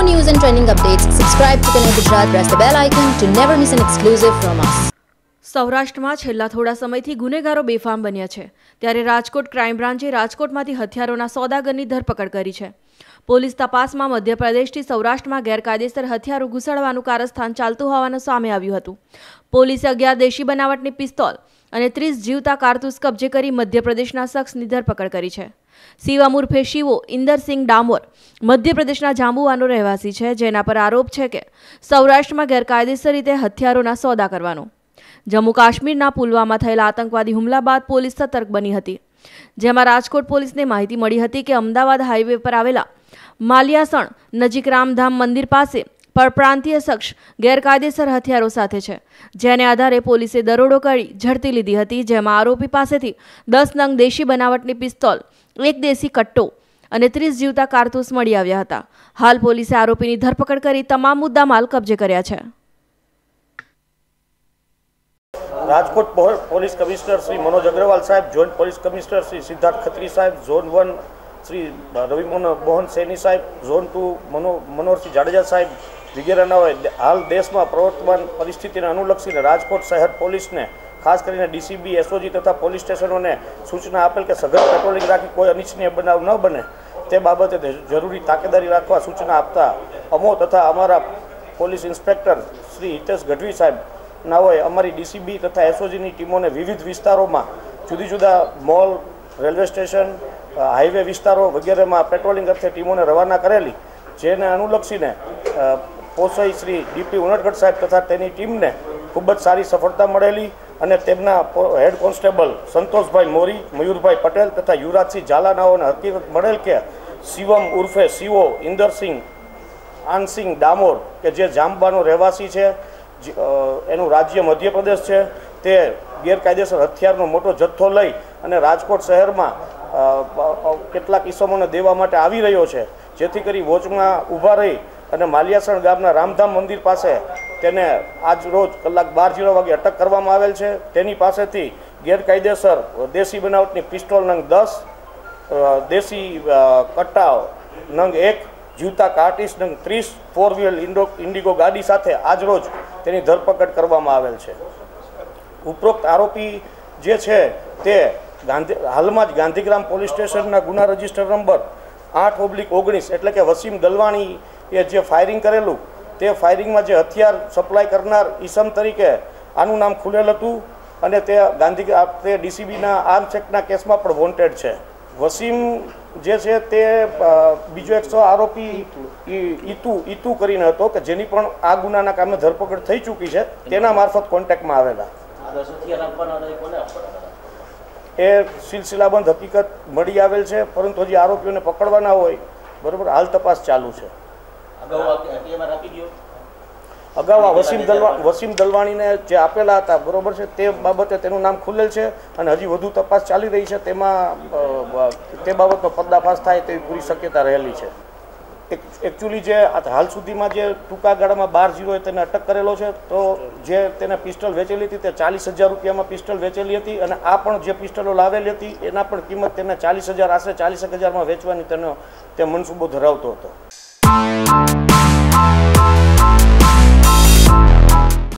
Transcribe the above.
more news and trending updates, subscribe to Connect Gujarat, press the bell icon to never miss an exclusive from us. સૌરાષ્ટ્રમાં છેલ્લા થોડા સમયથી ગુનેગારો બેફામ બન્યા છે. ત્યારે રાજકોટ ક્રાઇમ બ્રાન્ચે રાજકોટમાંથી હથિયારોના સોદાગરની ધરપકડ કરી છે. પોલીસ તપાસમાં મધ્યપ્રદેશથી સૌરાષ્ટ્રમાં ગેરકાયદેસર હથિયારો ઘૂસાડવાનું કારસ્થાન ચાલતું હોવાનું સામે આવ્યું હતું. પોલીસે અગિયાર દેશી બનાવટની પિસ્તોલ અને ત્રીસ જીવતા કારતૂસ કબજે કરી મધ્યપ્રદેશના શખ્સની ધરપકડ કરી છે. શિવા ઉર્ફે શિવો ઇન્દરસિંહ ડામોર મધ્યપ્રદેશના જાંબુવાનો રહેવાસી છે, જેના પર આરોપ છે કે સૌરાષ્ટ્રમાં ગેરકાયદેસર રીતે હથિયારોના સોદા કરવાનો. જમ્મુ કાશ્મીરના પુલવામા થયેલા આતંકવાદી હુમલા બાદ પોલીસ સતર્ક બની હતી. જેમાં રાજકોટ પોલીસને માહિતી મળી હતી કે અમદાવાદ હાઈવે પર આવેલા માલિયાસણ નજીક રામધામ મંદિર પાસે પરપ્રાંતીય શખ્સ ગેરકાયદેસર હથિયારો સાથે છે. જેને આધારે પોલીસે દરોડો કરી ઝડપી લીધી હતી, જેમાં આરોપી પાસેથી દસ નંગ દેશી બનાવટની પિસ્તોલ, એક દેશી કટ્ટો અને ત્રીસ જીવતા કારતૂસ મળી આવ્યા હતા. હાલ પોલીસે આરોપીની ધરપકડ કરી તમામ મુદ્દામાલ કબજે કર્યા છે. રાજકોટ પોલીસ કમિશનર શ્રી મનોજ અગ્રવાલ સાહેબ, joint police commissioner Shri Siddharth Khatri સાહેબ, ઝોન વન શ્રી રવિ મોહન સૈની સાહેબ, ઝોન ટુ મનો, મનોહરસિંહ જાડેજા સાહેબ વગેરેના હાલ દેશમાં પ્રવર્તમાન પરિસ્થિતિને અનુલક્ષીને રાજકોટ શહેર પોલીસને, ખાસ કરીને ડીસીબી, એસઓજી તથા પોલીસ સ્ટેશનોને સૂચના આપેલ કે સઘન પેટ્રોલિંગ રાખી કોઈ અનિચ્છનીય બનાવ ન બને તે બાબતે જરૂરી તાકેદારી રાખવા સૂચના આપતા અમો તથા અમારા પોલીસ ઇન્સ્પેક્ટર શ્રી હિતેશ ગઢવી સાહેબ હોય અમારી ડીસીબી તથા એસઓજીની ટીમોને વિવિધ વિસ્તારોમાં જુદી જુદા મોલ, રેલવે સ્ટેશન, હાઈવે વિસ્તારો વગેરેમાં પેટ્રોલિંગ અર્થે ટીમોને રવાના કરેલી, જેને અનુલક્ષીને પોસઈ શ્રી ડીપી ઉનડગઢ સાહેબ તથા તેની ટીમને ખૂબ જ સારી સફળતા મળેલી અને તેમના હેડ કોન્સ્ટેબલ સંતોષભાઈ મોરી, મયુરભાઈ પટેલ તથા યુવરાજસિંહ ઝાલાનાઓને હકીકત મળેલ કે શિવમ ઉર્ફે શિવો, ઇન્દરસિંહ, આનસિંહ ડામોર કે જે જામબાનો રહેવાસી છે એનું રાજ્ય મધ્યપ્રદેશ છે, તે ગેરકાયદેસર હથિયારનો મોટો જથ્થો લઈ અને રાજકોટ શહેરમાં કેટલાક ઇસમોને દેવા માટે આવી રહ્યો છે, જેથી કરી વોચમાં ઊભા રહી અને માલિયાસણ ગામના રામધામ મંદિર પાસે તેને આજ રોજ કલાક બાર જીરો વાગે અટક કરવામાં આવેલ છે. તેની પાસેથી ગેરકાયદેસર દેશી બનાવટની પિસ્તોલ નંગ દસ દેશી કટ્ટા નંગ એક જીવતા કાર્ટિસ નંગ ત્રીસ, ફોર વ્હીલ ઇન્ડો, ઇન્ડિગો ગાડી સાથે આજરોજ તેની ધરપકડ કરવામાં આવેલ છે. ઉપરોક્ત આરોપી જે છે તે ગાંધી, હાલમાં જ ગાંધીગ્રામ પોલીસ સ્ટેશનના ગુના રજિસ્ટર નંબર આઠ ઓબ્લિક ઓગણીસ એટલે કે વસીમ દલવાણી એ જે ફાયરિંગ કરેલું, તે ફાયરિંગમાં જે હથિયાર સપ્લાય કરનાર ઈસમ તરીકે આનું નામ ખુલેલ હતું અને તે ગાંધી તે ડીસીબીના આર્મ્સ એક્ટના કેસમાં પણ વોન્ટેડ છે. વસીમ જે છે તે બીજો એકસો આરોપી ઈતુ ઈતુ કરીને હતો કે જેની પણ આ ગુનાના કામે ધરપકડ થઈ ચૂકી છે, તેના મારફત કોન્ટેક્ટમાં આવેલા. એ સિલસિલાબંધ હકીકત મળી આવેલ છે, પરંતુ હજી આરોપીઓને પકડવાના હોય, બરાબર, હાલ તપાસ ચાલુ છે. અગાઉ આ વસીમ દલવા વસીમ દલવાણીને જે આપેલા હતા બરોબર છે તે બાબતે તેનું નામ ખુલેલ છે અને હજી વધુ તપાસ ચાલી રહી છે તેમાં તે બાબતનો પર્દાફાશ થાય તેવી પૂરી શક્યતા રહેલી છે. એકચ્યુઅલી જે હાલ સુધીમાં જે ટૂંકા ગાળામાં બાર જીરોએ તેને અટક કરેલો છે તો જે તેને પિસ્ટલ વેચેલી હતી તે ચાલીસ હજાર રૂપિયામાં પિસ્ટલ વેચેલી હતી અને આ પણ જે પિસ્ટલો લાવેલી હતી એના પણ કિંમત તેને ચાલીસ હજાર આશરે ચાલીસ હજારમાં વેચવાની તેનો તે મનસૂબો ધરાવતો હતો. Bye.